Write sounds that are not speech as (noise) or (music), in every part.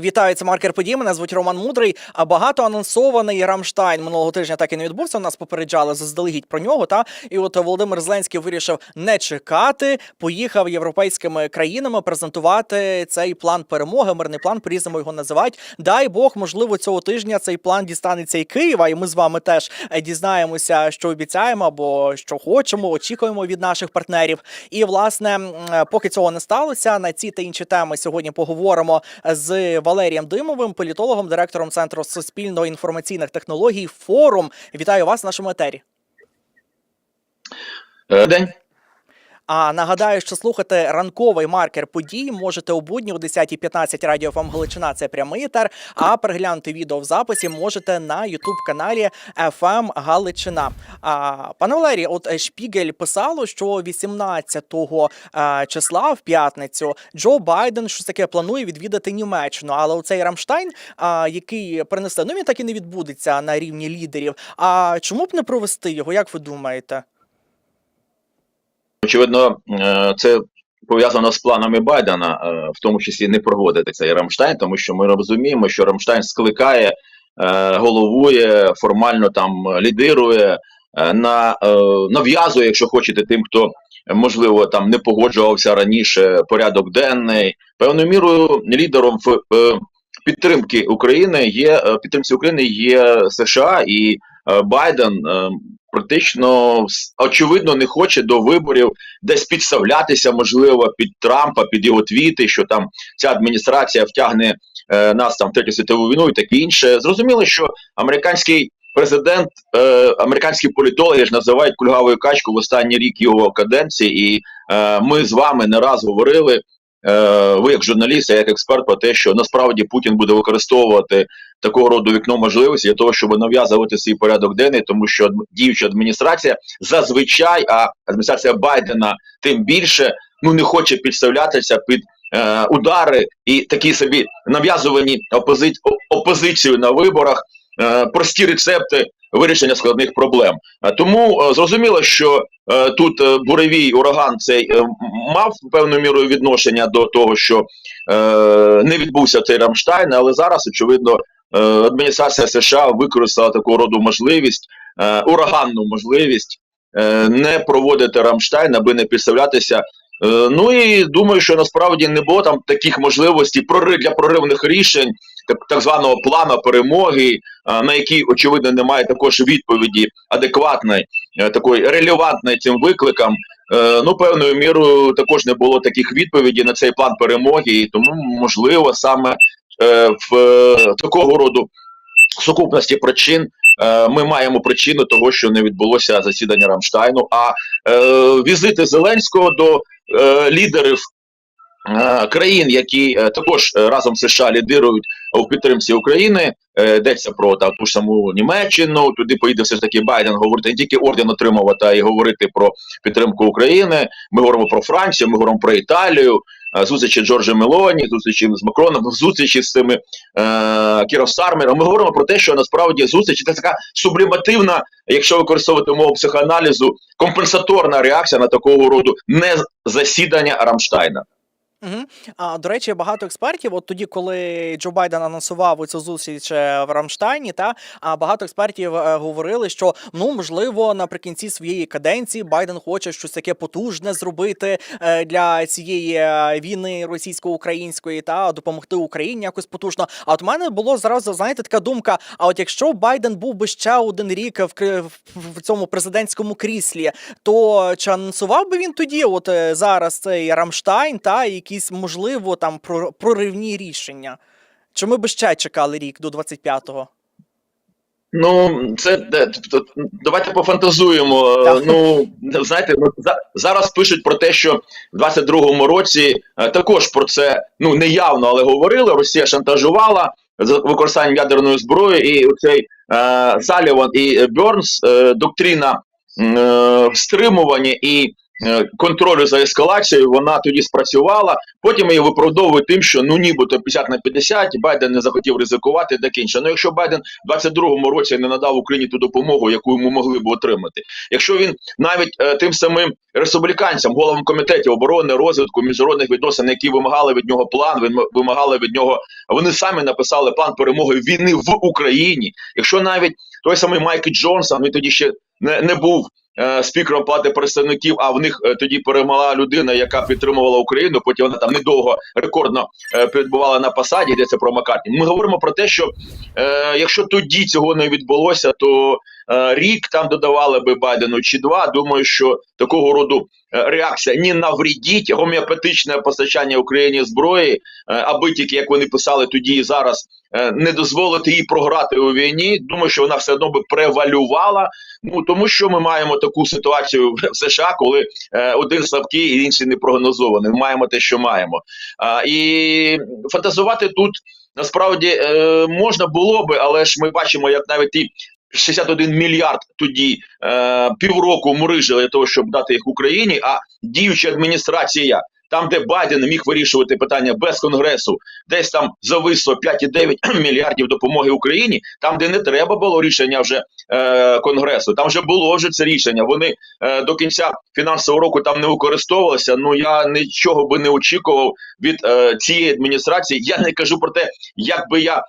Вітаю, це маркер подій. Мене звуть Роман Мудрий. А багато анонсований Рамштайн минулого тижня так і не відбувся. Нас попереджали заздалегідь про нього. Та і от Володимир Зеленський вирішив не чекати. Поїхав європейськими країнами презентувати цей план перемоги. Мирний план по-різному його називають. Дай Бог, можливо, цього тижня цей план дістанеться і Києва. І ми з вами теж е, дізнаємося, що обіцяємо або що хочемо, очікуємо від наших партнерів. І власне, е, поки цього не сталося, на ці та інші теми сьогодні поговоримо з Валерієм Димовим, політологом, директором Центру суспільно-інформаційних технологій. Форум. Вітаю вас в нашому етері. Е, День. А нагадаю, що слухати ранковий маркер подій можете у будні о 10.15 радіо ФМ Галичина. Це прямий етер. А переглянути відео в записі можете на Ютуб каналі ФМ Галичина. А пане Валерій, от Шпігель писало, що 18-го е, числа в п'ятницю Джо Байден щось таке планує відвідати Німеччину. Але оцей Рамштайн, а, який принесли, ну він так і не відбудеться на рівні лідерів. А чому б не провести його? Як ви думаєте? Очевидно, е, це пов'язано з планами Байдена, е, в тому числі не проводити цей Рамштайн, тому що ми розуміємо, що Рамштайн скликає, е, головує, формально там лідирує, на нав'язує, якщо хочете, тим, хто можливо там не погоджувався раніше порядок денний. Певною мірою лідером в підтримки України є підтримці України є США і Байден. Практично очевидно не хоче до виборів десь підставлятися, можливо, під Трампа, під його твіти, що там ця адміністрація втягне е, нас там в третю світову війну і таке інше. Зрозуміло, що американський президент, е, американські політологи ж називають кульгавою качку в останній рік його каденції, і е, ми з вами не раз говорили. е, Ви як журналіст, я як експерт про те, що насправді Путін буде використовувати такого роду вікно можливості для того, щоб нав'язувати свій порядок денний, тому що діюча адміністрація зазвичай, а адміністрація Байдена тим більше ну не хоче підставлятися під е, удари і такі собі нав'язувані опози... опозицію на виборах, е, прості рецепти вирішення складних проблем. Тому е, зрозуміло, що е, тут буревій ураган цей мав певною мірою відношення до того, що не відбувся цей Рамштайн, але зараз очевидно адміністрація США використала такого роду можливість, е, ураганну можливість е, не проводити Рамштайн, аби не підставлятися. Е, Ну і думаю, що насправді не було там таких можливостей для проривних рішень, так, так званого плану перемоги, е, на який очевидно немає також відповіді адекватної, е, такої релевантної цим викликам. Е, Ну, певною мірою також не було таких відповідей на цей план перемоги, і тому можливо саме е, в е, такого роду сукупності причин. е, Ми маємо причину того, що не відбулося засідання Рамштайну. А е, візити Зеленського до е, лідерів е, країн, які е, також е, разом з США лідирують у підтримці України, е, йдеться про та, ту ж саму Німеччину. Туди поїде все ж таки Байден говорити не тільки орден отримувати, а й говорити про підтримку України. Ми говоримо про Францію, ми говоримо про Італію. Е, Зустрічі Джорджа Мелоні, зустрічі з Макроном, зустрічі з цими е, Кіро Сармером. Ми говоримо про те, що насправді зустріч це така сублімативна, якщо використовувати мову психоаналізу, компенсаторна реакція на такого роду не засідання Рамштайна. Угу. А до речі, багато експертів, от тоді, коли Джо Байден анонсував цю зустріч е, в Рамштайні, та а багато експертів е, говорили, що ну можливо наприкінці своєї каденції Байден хоче щось таке потужне зробити е, для цієї війни російсько-української та допомогти Україні якось потужно. А от у мене було зразу знаєте така думка: а от якщо Байден був би ще один рік в, в, цьому президентському кріслі, то чи анонсував би він тоді, от зараз цей Рамштайн, та якісь можливо там про- проривні рішення? Чи ми би ще чекали рік до 25-го? Ну, це тобто, давайте пофантазуємо. Е, Так. Ну знаєте, за, зараз пишуть про те, що в 22-му році е, також про це ну не явно, але говорили. Росія шантажувала з використанням ядерної зброї, і оцей е, Саліван і Бернс е, доктрина е, стримування і е, контролю за ескалацією, вона тоді спрацювала. Потім її виправдовують тим, що ну нібито 50 на 50, Байден не захотів ризикувати, таке інше. Ну якщо Байден в 22-му році не надав Україні ту допомогу, яку йому могли б отримати, якщо він навіть е, тим самим республіканцям, головам комітетів оборони, розвитку, міжнародних відносин, які вимагали від нього план, вим- вимагали від нього, вони самі написали план перемоги війни в Україні. Якщо навіть той самий Майк Джонсон, він тоді ще не, не був е, спікером палати представників, а в них е, тоді перемогла людина, яка підтримувала Україну. Потім вона там недовго рекордно е, перебувала на посаді, йдеться про Маккартні. Ми говоримо про те, що е, якщо тоді цього не відбулося, то е, рік там додавали би Байдену чи два. Думаю, що такого роду е, реакція не навредіть гомеопатичне постачання Україні зброї, е, аби тільки як вони писали тоді і зараз. е, Не дозволити їй програти у війні. Думаю, що вона все одно би превалювала. Ну тому що ми маємо таку ситуацію в США, коли е, один слабкий і інший непрогнозований. Ми маємо те, що маємо. І фантазувати тут насправді е, можна було би, але ж ми бачимо, як навіть ті 61 мільярд тоді е, півроку мурижили того, щоб дати їх Україні. А діюча адміністрація. Там, де Байден міг вирішувати питання без конгресу, десь там зависло 5,9 (clears throat) мільярдів допомоги Україні, там, де не треба було рішення вже е, конгресу, там вже було вже це рішення. Вони е, до кінця фінансового року там не використовувалися. Ну я нічого би не очікував від е, цієї адміністрації. Я не кажу про те, як би я.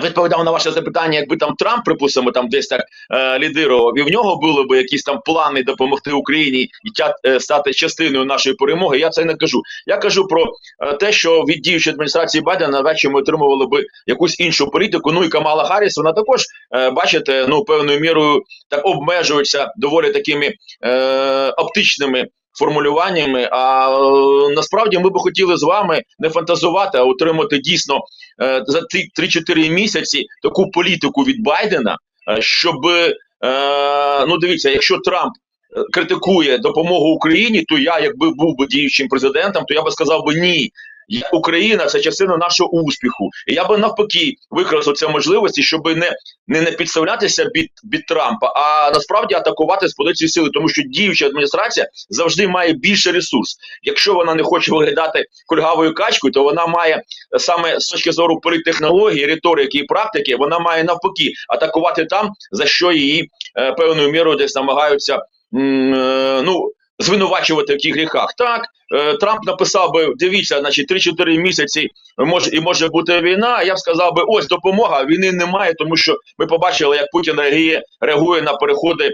Відповідав на ваше запитання, якби там Трамп, припустимо, там десь так е, лідирував, і в нього були б якісь там плани допомогти Україні і тя, е, стати частиною нашої перемоги. Я це не кажу. Я кажу про е, те, що від діючої адміністрації Байдена навряд ми отримували би якусь іншу політику. Ну і Камала Харріс, вона також е, бачите, ну певною мірою так обмежується доволі такими е, оптичними. Формулюваннями, а е, насправді ми би хотіли з вами не фантазувати, а отримати дійсно е, за ці 3-4 місяці таку політику від Байдена, е, щоб ну дивіться, якщо Трамп критикує допомогу Україні, то я, якби був би діючим президентом, то я би сказав би ні. Україна це частина нашого успіху. І я би навпаки використав це можливості, щоб не, не, не підставлятися під, під Трампа, а насправді атакувати з позиції сили, тому що діюча адміністрація завжди має більше ресурс. Якщо вона не хоче виглядати кульгавою качкою, то вона має саме з точки зору політтехнології, риторики і практики, вона має навпаки атакувати там, за що її е, певною мірою десь намагаються е, ну. Звинувачувати в тих гріхах. Так, е, Трамп написав би: дивіться, значить, 3-4 місяці може і може бути війна. Я б сказав би, ось допомога. Війни немає, тому що ми побачили, як Путін реагує, реагує на переходи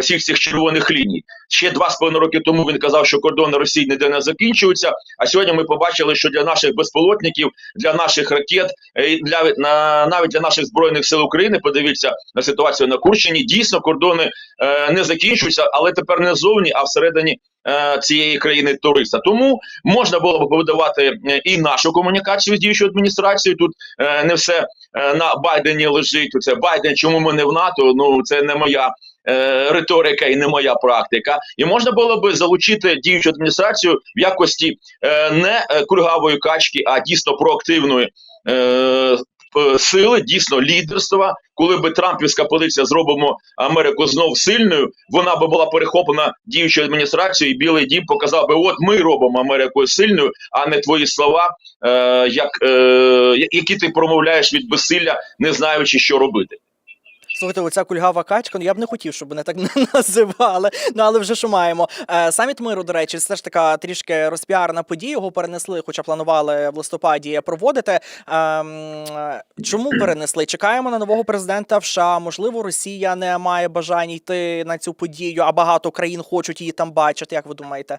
всіх цих червоних ліній. Ще два з половиною роки тому він казав, що кордони Росії ніде не закінчуються. А сьогодні ми побачили, що для наших безпілотників, для наших ракет, е, для на навіть для наших збройних сил України, подивіться на ситуацію на Курщині. Дійсно, кордони е, не закінчуються, але тепер не зовні, а всередині. е, Цієї країни туриста, тому можна було б побудувати е, і нашу комунікацію з діючою адміністрацією. Тут е, не все е, на Байдені лежить. Це Байден, чому ми не в НАТО? Ну це не моя е, риторика і не моя практика. І можна було би залучити діючу адміністрацію в якості е, не е, кульгавої качки, а дійсно проактивної. Сили дійсно лідерства, коли би Трампівська позиція зробимо Америку знов сильною, вона би була перехоплена діючою адміністрацією, і Білий Дім показав би: от ми робимо Америку сильною, а не твої слова, е, як, е, які ти промовляєш від безсилля, не знаючи, що робити. Слухайте, оця кульгава качка, ну я б не хотів, щоб мене так (laughs) називали. Ну але вже що маємо. Е, саміт миру, до речі, це ж така трішки розпіарна подія. Його перенесли, хоча планували в листопаді проводити. Ем, чому (clears throat) перенесли? Чекаємо на нового президента в США. Можливо, Росія не має бажання йти на цю подію, а багато країн хочуть її там бачити. Як ви думаєте?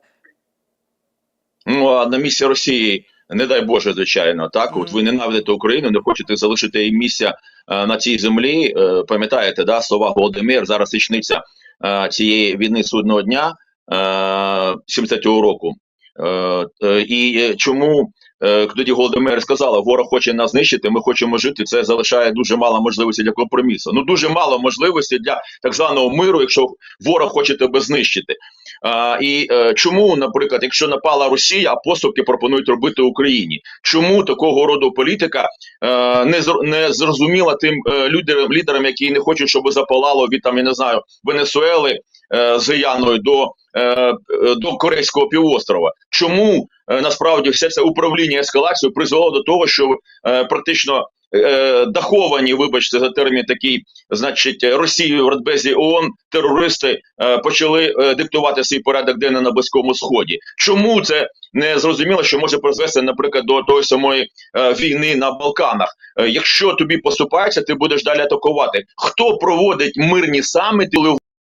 Ну а на місці Росії, не дай Боже, звичайно, так от ви ненавидите Україну, не хочете залишити їй місця на цій землі. Е, пам'ятаєте, да, слова Володимир, зараз річниця е, цієї війни судного дня е, 73-го року. Е, е, і е, чому е, тоді Володимир сказала, ворог хоче нас знищити, ми хочемо жити. Це залишає дуже мало можливості для компромісу. Ну дуже мало можливості для так званого миру, якщо ворог хоче тебе знищити. А, і е, чому, наприклад, якщо напала Росія, а поступки пропонують робити Україні? Чому такого роду політика е, не не зрозуміла тим е, лідерам, лідерам, які не хочуть, щоб запалало від там, я не знаю, Венесуели е, з Яною до, е, е, до Корейського півострова. Чому е, насправді все це управління ескалацією призвело до того, що е, практично е, даховані, вибачте за термін такий, значить, Росією в Радбезі ООН терористи е, почали е, диктувати свій порядок денний на Близькому Сході. Чому це не зрозуміло, що може призвести, наприклад, до тої самої е, війни на Балканах? Е, якщо тобі поступається, ти будеш далі атакувати. Хто проводить мирні саміти,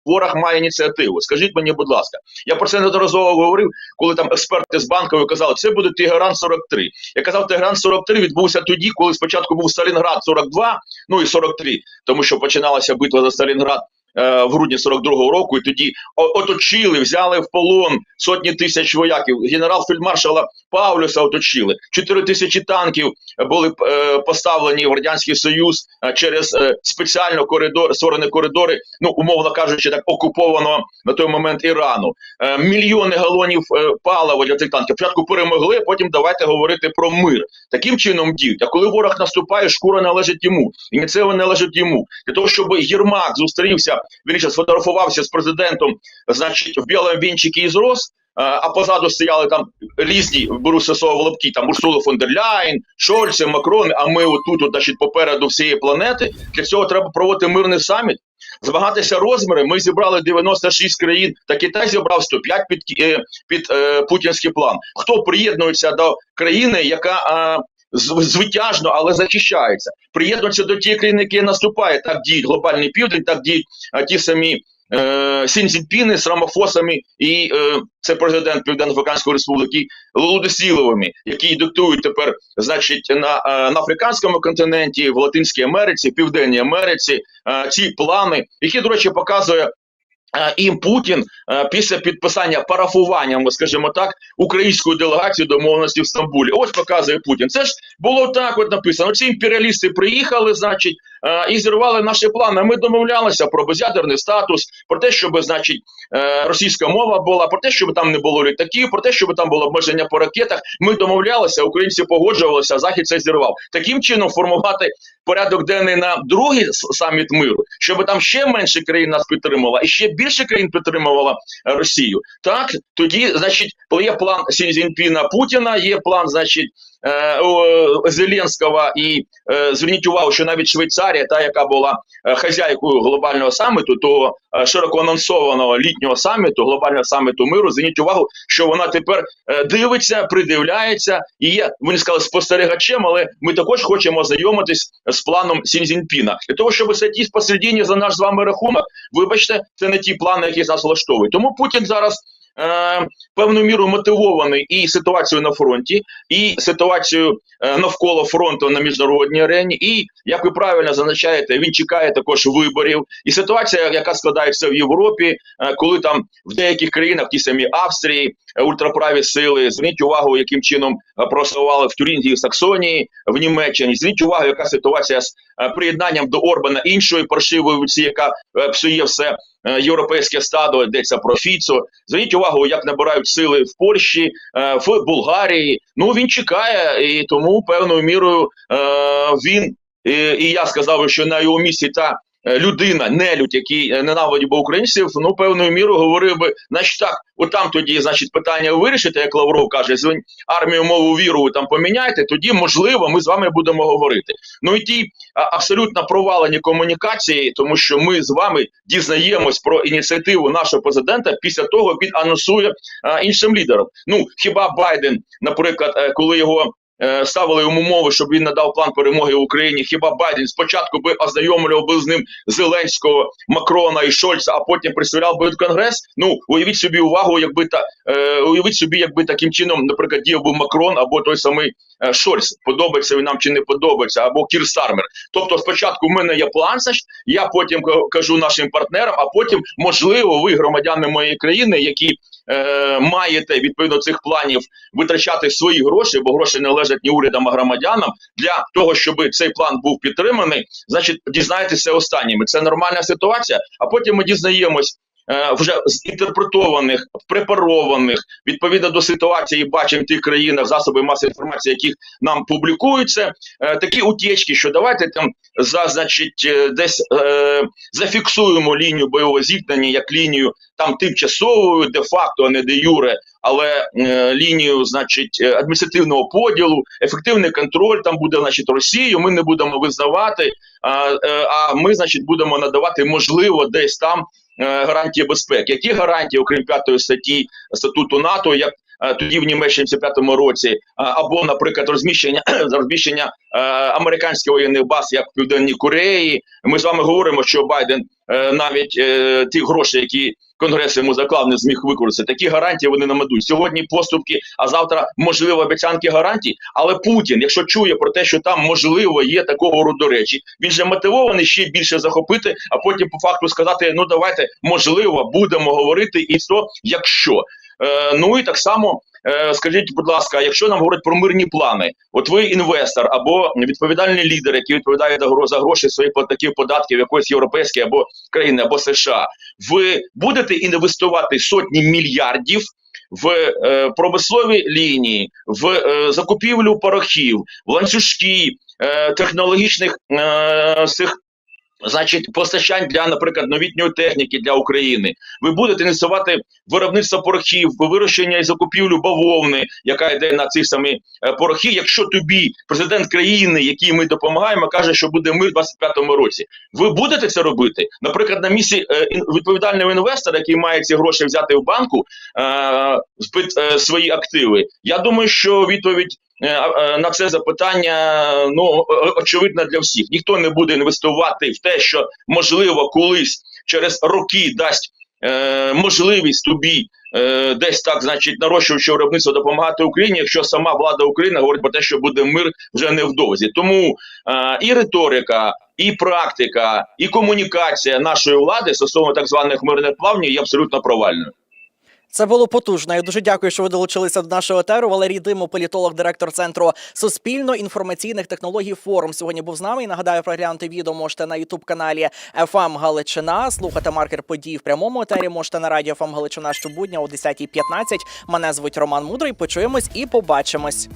ворог має ініціативу? Скажіть мені, будь ласка, я про це неодноразово говорив, коли там експерти з банкової казали, це буде Тегеран 43. Я казав, Тегеран 43 відбувся тоді, коли спочатку був Сталінград 42, ну і 43, тому що починалася битва за Сталінград. Е, В грудні 42-го року, і тоді оточили, взяли в полон сотні тисяч вояків. Генерал фельдмаршала Павлюса оточили. Чотири тисячі танків були е, поставлені в радянський союз е, через спеціально коридор, створені коридори, ну умовно кажучи, так окупованого на той момент Ірану. Мільйони галонів палива для цих танків. Спочатку перемогли, потім давайте говорити про мир. Таким чином діють. А коли ворог наступає, шкура належить йому, ініціатива належить йому. Для того, щоб Єрмак зустрівся, він сфотографувався з президентом, значить, в білому вінчикі із роз. е, А позаду стояли там різні в лапки, там Урсула фон дер Ляйн, Шольце, Макрон. А ми отут, от, значить, попереду всієї планети. Для цього треба проводити мирний саміт. Змагатися розміри. Ми зібрали 96 країн, та Китай зібрав 105 під, е, під е, путінський план. Хто приєднується до країни, яка е, звитяжно, але захищається? Приєднується до тієї країни, які наступає. Так діють глобальний південь, так діють е, ті самі. Е, Сінзінпіни з Рамафосами і е, це президент Південно-Африканської Республіки Лудосіловими, які диктують тепер, значить, на, е, на африканському континенті, в Латинській Америці, Південній Америці е, ці плани, які, до речі, показує. І Путін після підписання парафуванням, скажімо так, української делегації домовленості в Стамбулі. Ось показує Путін. Це ж було так, от написано. Ці імперіалісти приїхали, значить, і зірвали наші плани. Ми домовлялися про безядерний статус, про те, щоб, значить, е, російська мова була, про те, щоб там не було літаків, про те, щоб там було обмеження по ракетах. Ми домовлялися, українці погоджувалися, захід це зірвав. Таким чином формувати порядок денний на другий саміт миру, щоб там ще менше країн нас підтримувала, і ще більше країн підтримувала е, Росію. Так тоді, значить, є план Сі Цзіньпіна Путіна, є план, значить. Е, Зеленського і е, зверніть увагу, що навіть Швейцарія, та яка була е, хазяйкою глобального саміту, то е, широко анонсованого літнього саміту, глобального саміту миру, зверніть увагу, що вона тепер е, дивиться, придивляється і є, вони сказали, спостерігачем, але ми також хочемо знайомитись з планом Сінзінпіна. Для того, щоб сидіти посередині за наш з вами рахунок, вибачте, це не ті плани, які нас влаштовують. Тому Путін зараз. Е, певною мірою мотивований і ситуацією на фронті, і ситуацією е, навколо фронту на міжнародній арені. І як ви правильно зазначаєте, він чекає також виборів. І ситуація, яка складається в Європі, е, коли там в деяких країнах, в тій самій Австрії, е, ультраправі сили, зверніть увагу, яким чином е, проголосували в Тюрінгії, Саксонії, в Німеччині. Зверніть увагу, яка ситуація з е, приєднанням до Орбана іншої паршивої яка е, псує все європейське стадо, йдеться про Фіцо. Зверніть увагу, як набирають сили в Польщі, е, в Болгарії. Ну він чекає, і тому певною мірою е, він і, я сказав, що на його місці та е, людина, нелюдь, який е, ненавидів би українців, ну певною мірою говорив би, значить так, отам тоді, значить, питання вирішити, як Лавров каже, армію мову віру там поміняєте, тоді можливо ми з вами будемо говорити. Ну і ті абсолютно провалені комунікації, тому що ми з вами дізнаємось про ініціативу нашого президента після того, як він анонсує іншим лідерам. Ну хіба Байден, наприклад, е, коли його е, ставили йому умови, щоб він надав план перемоги Україні. Хіба Байден спочатку би ознайомлював би з ним Зеленського, Макрона і Шольца, а потім представляв би Конгрес? Ну уявіть собі увагу, якби та е, уявіть собі, якби таким чином, наприклад, діяв би Макрон або той самий е, Шольц. Подобається він нам чи не подобається, або Кір Стармер. Тобто, спочатку в мене є план, я потім ка- кажу нашим партнерам, а потім, можливо, ви, громадяни моєї країни, які е, маєте відповідно цих планів витрачати свої гроші, бо гроші не належать ні урядам, а громадянам. Для того, щоб цей план був підтриманий, значить, дізнайтеся останніми. Це нормальна ситуація. А потім ми дізнаємось. Е, вже зінтерпретованих, препарованих відповідно до ситуації, бачимо тих країнах засоби масової інформації, яких нам публікуються, е, такі утічки, що давайте там за значить е, десь зафіксуємо лінію бойового зіткнення як лінію там тимчасовою, де факто, а не де юре, але е, лінію, значить, адміністративного поділу, ефективний контроль там буде, значить, Росію. Ми не будемо визнавати, а, а ми, значить, будемо надавати можливо десь там гарантії безпеки. Які гарантії, окрім п'ятої статті статуту НАТО, як е, тоді в Німеччині в 75-му році, або, наприклад, розміщення (clears throat) розміщення е, американських воєнних баз, як в Південній Кореї. Ми з вами говоримо, що Байден е, навіть е, ті гроші, які Конгрес йому заклав, не зміг використати. Такі гарантії вони намадуть. Сьогодні поступки, а завтра можливо обіцянки гарантій. Але Путін, якщо чує про те, що там можливо є такого роду речі, він же мотивований ще більше захопити, а потім по факту сказати: ну давайте можливо будемо говорити, і то якщо. Е, ну і так само. е, Скажіть, будь ласка, якщо нам говорять про мирні плани, от ви інвестор або відповідальний лідер, який відповідає за гро- за гроші своїх платників податків якоїсь європейської або країни, або США, ви будете інвестувати сотні мільярдів в е, промислові лінії, в е, закупівлю порохів, в ланцюжки е, технологічних е, цих. Значить, постачань для, наприклад, новітньої техніки для України. Ви будете інвестувати в виробництво порохів, вирощення і закупівлю бавовни, яка йде на ці самі е, порохи. Якщо тобі президент країни, якій ми допомагаємо, каже, що буде мир в 25-му році, ви будете це робити? Наприклад, на місці е, відповідального інвестора, який має ці гроші взяти в банку, е, е, свої активи. Я думаю, що відповідь. Е, е, На це запитання ну очевидно для всіх. Ніхто не буде інвестувати в те, що можливо колись через роки дасть е, можливість тобі десь так, значить, нарощуючи виробництво допомагати Україні, якщо сама влада України говорить про те, що буде мир вже невдовзі. Тому і риторика, і практика, і комунікація нашої влади стосовно так званих мирних плавнів є абсолютно провальною. Це було потужно. Я дуже дякую, що ви долучилися до нашого етеру. Валерій Димо, політолог, директор центру суспільно-інформаційних технологій. Форум сьогодні був з нами. І нагадаю, проглянути відео можете на ютуб каналі FM Галичина. Слухати маркер подій в прямому етері. Можете на радіо FM Галичина щобудня о 10.15. Мене звуть Роман Мудрий. Почуємось і побачимось.